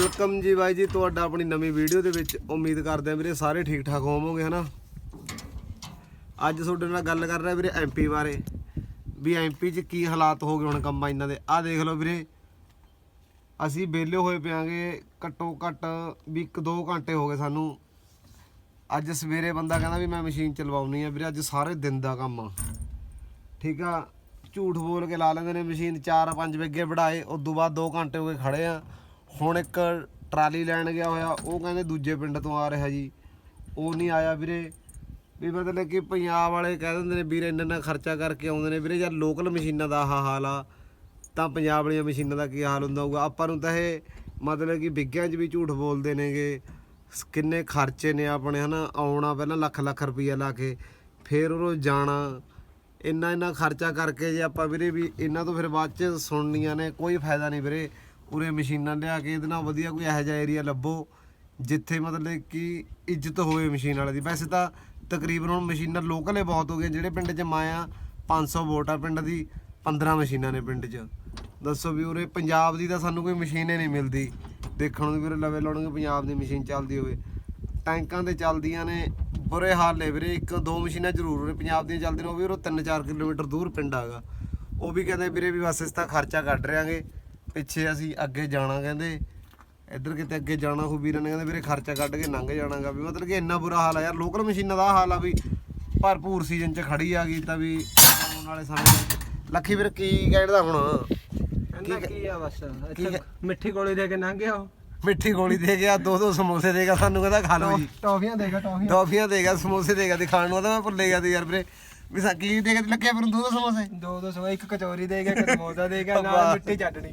Welcome ਜੀ ਬਾਈ ਜੀ, ਤੁਹਾਡਾ ਆਪਣੀ ਨਵੀਂ ਵੀਡੀਓ ਦੇ ਵਿੱਚ ਉਮੀਦ ਕਰਦੇ ਆ ਵੀਰੇ ਸਾਰੇ ਠੀਕ ਠਾਕ ਹੋਵੋਗੇ, ਹਨਾ? ਅੱਜ ਤੁਹਾਡੇ ਨਾਲ ਗੱਲ ਕਰ ਰਿਹਾ ਵੀਰੇ ਐਮਪੀ ਬਾਰੇ। ਵੀ ਐਮਪੀ 'ਚ ਕੀ ਹਾਲਾਤ ਹੋ ਗਏ ਹੁਣ ਕੰਬਾਈਨਾਂ ਦੇ? ਆਹ ਦੇਖ ਲਓ ਵੀਰੇ, ਅਸੀਂ ਵਿਹਲੇ ਹੋਏ ਪਿਆਂਗੇ, ਘੱਟੋ ਘੱਟ ਵੀ 1-2 ਘੰਟੇ ਹੋ ਗਏ ਸਾਨੂੰ। ਅੱਜ ਸਵੇਰੇ ਬੰਦਾ ਕਹਿੰਦਾ ਵੀ ਮੈਂ ਮਸ਼ੀਨ ਚਲਵਾਉਣੀ ਆ ਵੀਰੇ, ਅੱਜ ਸਾਰੇ ਦਿਨ ਦਾ ਕੰਮ ਆ। ਠੀਕ ਆ? ਝੂਠ ਬੋਲ ਕੇ ਲਾ ਲੈਂਦੇ ਨੇ ਮਸ਼ੀਨ 4-5 ਵਿਗੇ ਵੜਾਏ ਉਸ ਤੋਂ ਬਾਅਦ 2 ਘੰਟੇ ਹੋ ਗਏ ਖੜੇ ਆ। ਹੁਣ ਇੱਕ ਟਰਾਲੀ ਲੈਣ ਗਿਆ ਹੋਇਆ, ਉਹ ਕਹਿੰਦੇ ਦੂਜੇ ਪਿੰਡ ਤੋਂ ਆ ਰਿਹਾ ਜੀ। ਉਹ ਨਹੀਂ ਆਇਆ ਵੀਰੇ। ਵੀ ਮਤਲਬ ਕਿ ਪੰਜਾਬ ਵਾਲੇ ਕਹਿ ਦਿੰਦੇ ਨੇ, ਵੀਰੇ ਇੰਨਾ ਇੰਨਾ ਖਰਚਾ ਕਰਕੇ ਆਉਂਦੇ ਨੇ। ਵੀਰੇ ਯਾਰ ਲੋਕਲ ਮਸ਼ੀਨਾਂ ਦਾ ਆਹ ਹਾਲ ਆ। ਤਾਂ ਪੰਜਾਬ ਵਾਲੀਆਂ ਮਸ਼ੀਨਾਂ ਦਾ ਕੀ ਹਾਲ ਹੁੰਦਾ ਹੋਊਗਾ? ਆਪਾਂ ਨੂੰ ਤਾਂ ਇਹ ਮਤਲਬ ਕਿ ਵਿਗਿਆਂ 'ਚ ਵੀ ਝੂਠ ਬੋਲਦੇ ਨੇਗੇ। ਸ- ਕਿੰਨੇ ਖਰਚੇ ਨੇ ਆਪਣੇ, ਹਨਾ? ਆਉਣਾ ਪਹਿਲਾਂ ਲੱਖ ਲੱਖ ਰੁਪਈਆ ਲਾ ਕੇ, ਫੇਰ ਉਹ ਜਾਣਾ। ਇੰਨਾ ਇੰਨਾ ਖਰਚਾ ਕਰਕੇ ਜੇ ਆਪਾਂ ਵੀਰੇ ਵੀ ਇਹਨਾਂ ਤੋਂ ਫਿਰ ਬਾਅਦ ਚ ਸੁਣਨੀਆਂ ਨੇ, ਕੋਈ ਫਾਇਦਾ ਨਹੀਂ ਵੀਰੇ। ਉਰੇ ਮਸ਼ੀਨਾਂ ਲਿਆ ਕੇ ਇਹਦੇ ਨਾਲ ਵਧੀਆ ਕੋਈ ਇਹੋ ਜਿਹਾ ਏਰੀਆ ਲੱਭੋ, ਜਿੱਥੇ ਮਤਲਬ ਕਿ ਇੱਜ਼ਤ ਹੋਵੇ ਮਸ਼ੀਨ ਵਾਲੇ ਦੀ। ਵੈਸੇ ਤਾਂ ਤਕਰੀਬਨ ਹੁਣ ਮਸ਼ੀਨਾਂ ਲੋਕਲ ਹੀ ਬਹੁਤ ਹੋ ਗਈਆਂ, ਜਿਹੜੇ ਪਿੰਡ 'ਚ ਮਾਇਆ 500 ਵੋਟ ਆ ਪਿੰਡ ਦੀ 15 ਮਸ਼ੀਨਾਂ ਨੇ ਪਿੰਡ 'ਚ। ਦੱਸੋ ਵੀ ਉਰੇ ਪੰਜਾਬ ਦੀ ਤਾਂ ਸਾਨੂੰ ਕੋਈ ਮਸ਼ੀਨ ਹੀ ਨਹੀਂ ਮਿਲਦੀ। ਦੇਖਣ ਨੂੰ ਵੀਰੇ ਲਵੇ ਲਾਉਣਗੇ, ਪੰਜਾਬ ਦੀ ਮਸ਼ੀਨ ਚੱਲਦੀ ਹੋਵੇ। ਟੈਂਕਾਂ ਤੇ ਚੱਲਦੀਆਂ ਨੇ, ਬੁਰੇ ਹਾਲ ਨੇ ਵੀਰੇ, ਇੱਕ ਦੋ ਮਸ਼ੀਨਾਂ ਜ਼ਰੂਰ ਨੇ ਪੰਜਾਬ ਦੀਆਂ ਚੱਲਦੀਆਂ ਨੇ, ਉਹ ਵੀ ਉਹ 3-4 ਕਿਲੋਮੀਟਰ ਦੂਰ ਪਿੰਡ ਹੈਗਾ। ਉਹ ਵੀ ਕਹਿੰਦੇ ਵੀਰੇ ਵੀ ਬਸ ਇਸ ਤਾਂ ਖਰਚਾ ਕੱਢ ਰਿਆਂਗੇ ਪਿੱਛੇ ਅਸੀਂ ਅੱਗੇ ਜਾਣਾ ਕਹਿੰਦੇ ਇੱਧਰ ਕਿਤੇ ਅੱਗੇ ਜਾਣਾ ਹੋ ਵੀਰਾਂ ਨੇ ਕਹਿੰਦੇ ਵੀਰੇ ਖਰਚਾ ਕੱਢ ਕੇ ਲੰਘ ਜਾਣਾਗਾ ਵੀ ਮਤਲਬ ਕਿ ਇੰਨਾ ਬੁਰਾ ਹਾਲ ਆ ਯਾਰ ਲੋਕਲ ਮਸ਼ੀਨਾਂ ਦਾ ਹਾਲ ਆ ਵੀ ਭਰਪੂਰ ਸੀਜ਼ਨ 'ਚ ਖੜੀ ਆ ਗਈ ਤਾਂ ਵੀ ਆਉਣ ਵਾਲੇ ਸਮੇਂ ਲੱਖੀ ਵੀਰ ਕੀ ਕਹਿਦਾ ਹੁਣ? ਕਹਿੰਦਾ ਕੀ ਆ ਬਸ ਇੱਥੇ ਮਿੱਠੀ ਗੋਲੀ ਦੇ ਕੇ ਲੰਘ ਗਿਆ ਉਹ। ਮਿੱਠੀ ਗੋਲੀ ਦੇ ਗਿਆ ਦੋ ਦੋ ਸਮੋਸੇ ਦੇਗਾ ਸਾਨੂੰ ਕਹਿੰਦਾ ਖਾ ਲਓ ਜੀ। ਟੌਫੀਆਂ ਦੇਗਾ ਟੌਫੀਆਂ। ਟੌਫੀਆਂ ਦੇਗਾ ਸਮੋਸੇ ਦੇਗਾ ਤੇ ਖਾਣ ਨੂੰ ਉਹਦਾ ਮੈਂ ਭੁੱਲੇ ਗਿਆ ਤੇ ਯਾਰ ਵੀਰੇ। ਵੀ ਸਾ ਕੀ ਲੱਗਿਆ ਪਰ ਦੋ ਦੋ ਸਮੋਸੇ? ਦੋ ਦੋ ਸੌ ਇੱਕ ਕਚੌਰੀ ਦੇ ਗਿਆ ਇੱਕ ਸਮੋਸਾ ਦੇ ਗਿਆ ਨਾਲ ਮਿੱਠੀ ਚਟਣੀ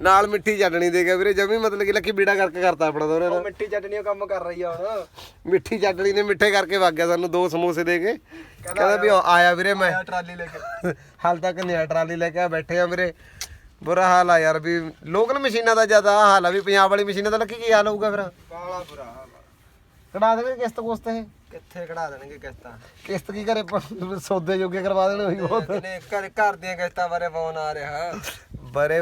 ਨਾਲ ਮਿੱਠੀ ਚਟਣੀ ਦੇ ਗਿਆ ਵੀਰੇ ਜਮੀ ਮਤਲਬ ਕਿ ਲੱਕੀ ਬੀੜਾ ਕਰਕੇ ਕਰਤਾ ਆਪਣਾ ਦੋਰੇ ਉਹ ਮਿੱਠੀ ਚਟਣੀ ਉਹ ਕੰਮ ਕਰ ਰਹੀ ਆ ਹੁਣ। ਮਿੱਠੀ ਚਟਣੀ ਨੇ ਮਿੱਠੇ ਕਰਕੇ ਵਗ ਗਿਆ ਸਾਨੂੰ ਦੋ ਸਮੋਸੇ ਦੇ ਕੇ। ਕਹਿੰਦਾ ਵੀ ਆਇਆ ਵੀਰੇ ਮੈਂ। ਟਰਾਲੀ ਲੈ ਕੇ। ਹਾਲ ਤੱਕ ਨਿਆ ਟਰਾਲੀ ਲੈ ਕੇ ਆ ਬੈਠੇ ਆ ਵੀਰੇ। ਬੁਰਾ ਹਾਲ ਆ ਯਾਰ ਵੀ ਲੋਕਲ ਮਸ਼ੀਨਾਂ ਦਾ ਜ਼ਿਆਦਾ ਹਾਲ ਆ ਵੀ ਪੰਜਾਬ ਵਾਲੀ ਮਸ਼ੀਨਾਂ ਦਾ ਲੱਕੀ ਕੀ ਹਾਲ ਹੋਊਗਾ ਫਿਰ? ਬਾਲਾ ਬੁਰਾ ਹਾਲ। ਕਢਾ ਦੇਣਗੇ ਕਿਸ਼ਤ ਕੁਸਤ ਇਹ? ਕਿੱਥੇ ਕਢਾ ਦੇਣਗੇ ਕਿਸ਼ਤਾਂ? ਕਿਸ਼ਤ ਕੀ ਕਰੇ? ਪ- ਸੌਦੇ ਜੋਗੇ ਕਰਵਾ ਦੇਣੇ ਉਹੀ ਬਹੁਤ। ਕਿਨੇ ਘਰ ਘਰ ਦੀਆਂ ਕਿਸ਼ਤਾਂ ਬਾਰੇ ਫੋਨ ਆ ਰਿਹਾ।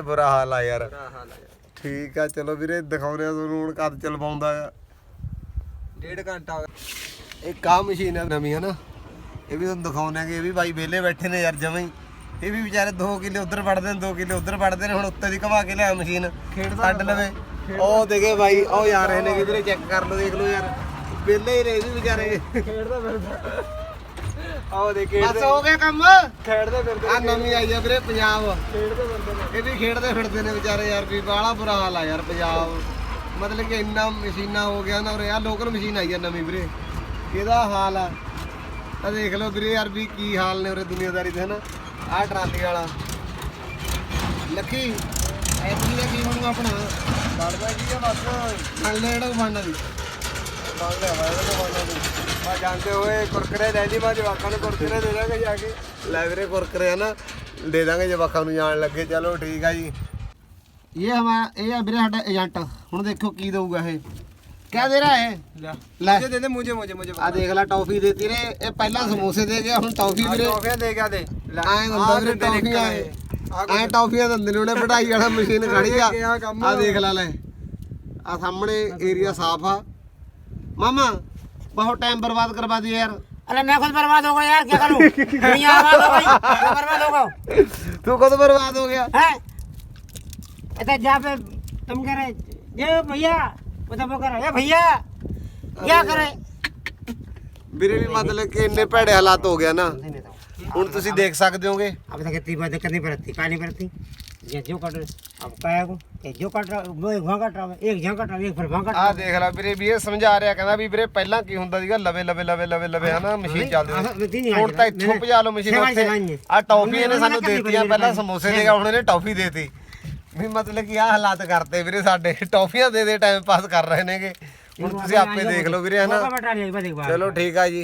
ਬੁਰਾ ਹਾਲ ਆ ਯਾਰ। ਬੁਰਾ ਹਾਲ ਆ ਯਾਰ। ਠੀਕ ਆ ਚਲੋ ਵੀਰੇ ਦਿਖਾਉਂਦੇ ਆ ਤੁਹਾਨੂੰ ਹੁਣ ਕਦ ਚੱਲ ਪਾਉਂਦਾ ਆ। ਡੇਢ ਘੰਟਾ ਹੋ ਗਿਆ। ਇੱਕ ਆ ਮਸ਼ੀਨ ਹੈ ਨਵੀਂ ਹੈ ਨਾ ਇਹ ਵੀ ਤੁਹਾਨੂੰ ਦਿਖਾਉਂਦੇ ਆਂਗੇ ਇਹ ਵੀ ਬਾਈ ਵਿਹਲੇ ਬੈਠੇ ਨੇ ਯਾਰ ਜਮਾਂ ਹੀ। ਇਹ ਵੀ ਵਿਚਾਰੇ 2 ਕਿੱਲੇ ਉਧਰ ਵੜਦੇ ਨੇ 2 ਕਿੱਲੇ ਉਧਰ ਵੜਦੇ ਨੇ ਹੁਣ ਉੱਤੇ ਦੀ ਘਵਾ ਕੇ ਲਿਆ ਮਸ਼ੀਨ। ਛੱਡ ਲਵੇ। ਉਹ ਦੇਖੇ ਬਾਈ ਉਹ ਯਾਰ ਰਹੇ ਨੇ ਵੀਰੇ ਚੈੱਕ ਕਰ ਲਓ ਦੇਖ ਲਓ ਯਾਰ। ਵਿਹਲੇ ਹੀ ਰਹੇ ਵੀ ਵਿਚਾਰੇ। ਖੇਡਦਾ ਫਿਰਦਾ। ਆਓ ਦੇ ਬਸ ਖੇਡਦੇ ਹੋ ਗਿਆ ਕੰਮ? ਖੇਡਦੇ ਫਿਰਦੇ ਆ ਨਵੀਂ ਆਈ ਆ ਵੀਰੇ ਪੰਜਾਬ। ਖੇਡਦੇ ਫਿਰਦੇ ਨੇ। ਇਹ ਵੀ ਖੇਡਦੇ ਫਿਰਦੇ ਨੇ ਵਿਚਾਰੇ ਯਾਰ ਵੀ ਬਾਹਲਾ ਬੁਰਾ ਹਾਲ ਆ ਯਾਰ ਪੰਜਾਬ। ਮਤਲਬ ਕਿ ਇੰਨਾ ਮਸ਼ੀਨਾਂ ਹੋ ਗਿਆ ਨਾ ਉਰੇ ਆ ਲੋਕਲ ਮਸ਼ੀਨ ਆਈ ਆ ਨਵੀਂ ਵੀਰੇ। ਇਹਦਾ ਹਾਲ ਆ? ਤਾਂ ਦੇਖ ਲਓ ਵੀਰੇ ਯਾਰ ਵੀ ਕੀ ਹਾਲ ਨੇ ਉਰੇ ਦੁਨੀਆਦਾਰੀ ਦੇ ਹਨਾ? ਆਹ ਟਰਾਲੀ ਵਾਲਾ। ਲੱਕੀ ਐਤਕੀ ਦਾ ਕੀ ਬਣੂ ਆਪਣਾ? ਲੜਦਾ ਕੀ ਆ ਬਸ। ਨਾਲ ਲੈੜਾ ਬਣਨਾ ਵੀ ਮੰਗ ਲਿਆ ਵਾ ਇਹਦੇ ਕੋਲ ਬਣਨਾ ਨਹੀਂ ਮੈਂ ਜਾਂਦੇ ਹੋਏ ਕੁਰਕਰੇ ਲੈਂਦੀ ਮੈਂ ਜਵਾਕਾਂ ਨੂੰ ਕੁਰਕਰੇ ਦੇ ਦਾਂਗੇ ਜਾ ਕੇ। ਲੈ ਵੀਰੇ ਕੁਰਕਰੇ ਆ ਨਾ ਦੇ ਦਾਂਗੇ ਜਵਾਕਾਂ ਨੂੰ ਜਾਣ ਲੱਗੇ। ਚਲੋ ਠੀਕ ਆ ਜੀ। ਇਹ ਹਮਾ ਇਹ ਆ ਵੀਰੇ ਸਾਡਾ ਏਜੰਟ। ਹੁਣ ਦੇਖੋ ਕੀ ਦਊਗਾ ਇਹ। ਕਿਆ ਦੇ ਰਹਾ ਹੈ ਲੈ। ਲੈ। ਦੇ ਦੇ ਮੁਝੇ ਮੁਝੇ ਮੁਝੇ ਆ ਦੇਖ ਲੈ ਟੌਫੀ ਦੇਤੀ ਨੇ ਇਹ ਪਹਿਲਾਂ ਸਮੋਸੇ ਦੇ ਗਿਆ ਹੁਣ ਟੌਫੀ ਵੀਰੇ। ਟੌਫੀਆਂ ਦੇ ਗਿਆ ਦੇ। ਐਂ ਹੁੰਦਾ ਵੀਰੇ ਟੌਫੀਆਂ ਐਂ ਟੌਫੀਆਂ ਦਿੰਦੇ ਨੇ ਉਹਨੇ ਵਢਾਈ ਵਾਲਾ ਮਸ਼ੀਨ ਖੜੀ ਆ। ਕਿਆ ਕੰਮ। ਆ ਦੇਖ ਲੈ ਲੈ। ਆ ਸਾਹਮਣੇ ਏਰੀਆ ਸਾਫ਼ ਆ। ਮਾਮਾ ਬਹੁਤ ਟਾਈਮ ਬਰਬਾਦ ਕਰਵਾ ਦਿਆ ਯਾਰ अरे मैं खुद बर्बाद हो गया यार क्या करूं दुनिया बर्बाद हो गई मैं बर्बाद हो गया ਤੂੰ ਕਦੋਂ ਬਰਬਾਦ ਹੋ ਗਿਆ है अच्छा जहाँ पे तुम कह रहे ये भैया मतलब वो कह रहे ये भैया क्या करे ਵੀਰੇ ਵੀ ਮਤਲਬ ਕਿ ਇੰਨੇ ਭੈੜੇ ਹਾਲਾਤ ਹੋ ਗਿਆ ਨਾ ਹੁਣ ਤੁਸੀਂ ਦੇਖ ਸਕਦੇ ਹੋਗੇ अब तक इतनी बातें करनी पड़ती कहानी पड़ती ये जो कट अब कहा को कि जो कट रहा वो एक वहाँ कट रहा एक यहाँ कट रहा एक फिर वहाँ कट ਆ ਦੇਖ ਲੈ ਵੀਰੇ ਵੀ ਇਹ ਸਮਝਾ ਰਿਹਾ ਕਹਿੰਦਾ ਵੀ ਵੀਰੇ ਪਹਿਲਾਂ ਕੀ ਹੁੰਦਾ ਸੀਗਾ ਲਵੇ ਲਵੇ ਲਵੇ ਲਵੇ ਲਵੇ ਹਨਾ ਮਸ਼ੀਨ ਚੱਲਦੀ ਸੀ ਹੁਣ ਤਾਂ ਇੱਥੋਂ ਭਜਾ ਲਓ ਮਸ਼ੀਨ ਉੱਥੇ ਆ ਟੌਫੀ ਇਹਨੇ ਸਾਨੂੰ ਦੇਤੀਆਂ ਪਹਿਲਾਂ ਸਮੋਸੇ ਦੇਗਾ ਹੁਣ ਇਹਨੇ ਟੌਫੀ ਦੇਤੀ ਵੀ ਮਤਲਬ ਕਿ ਆ ਹਾਲਾਤ ਕਰਤੇ ਵੀਰੇ ਸਾਡੇ ਟੌਫੀਆਂ ਦੇ ਦੇ ਟਾਈਮ ਪਾਸ ਕਰ ਰਹੇ ਨੇਗੇ ਹੁਣ ਤੁਸੀਂ ਆਪੇ ਦੇਖ ਲਓ ਵੀਰੇ ਹਨਾ बटा लिया बस एक बार ਚਲੋ ਠੀਕ ਆ ਜੀ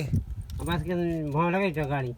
बस के वहाँ लगे तो गाड़ी